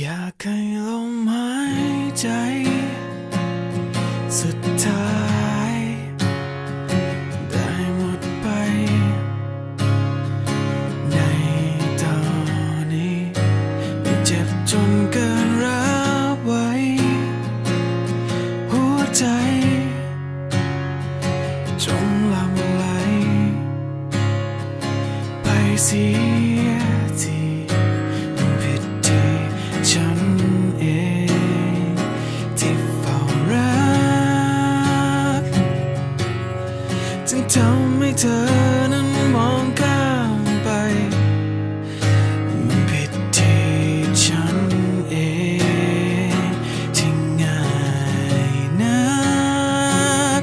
อยากให้ลมหายใจ สุดท้าย ได้หมดไป ในตอนนี้ไม่เจ็บจนเกินรับไว้ หัวใจจงลับไหลไปสี ทำให้เธอนั้นมองข้ามไปมันผิดที่ฉันเองที่ง่ายนัก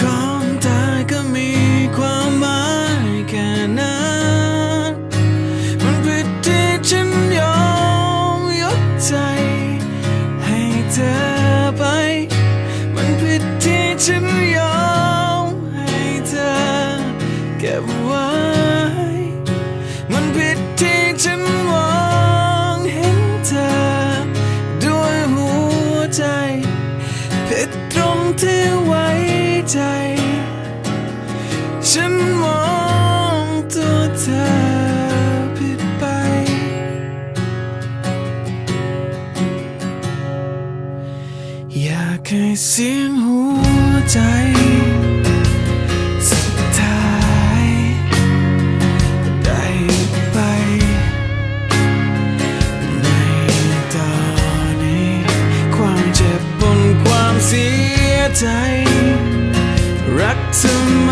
ความตายก็มีความหมายแค่นั้นมันผิดที่ฉันยอมยกใจ ให้เธอไป มันผิดที่ฉันยอม ฉันมองตัวเธอผิดไป อยากให้เสียงหัวใจสุดท้ายได้ไปในตอนนี้ความเจ็บบนความเสียใจ รักเธอ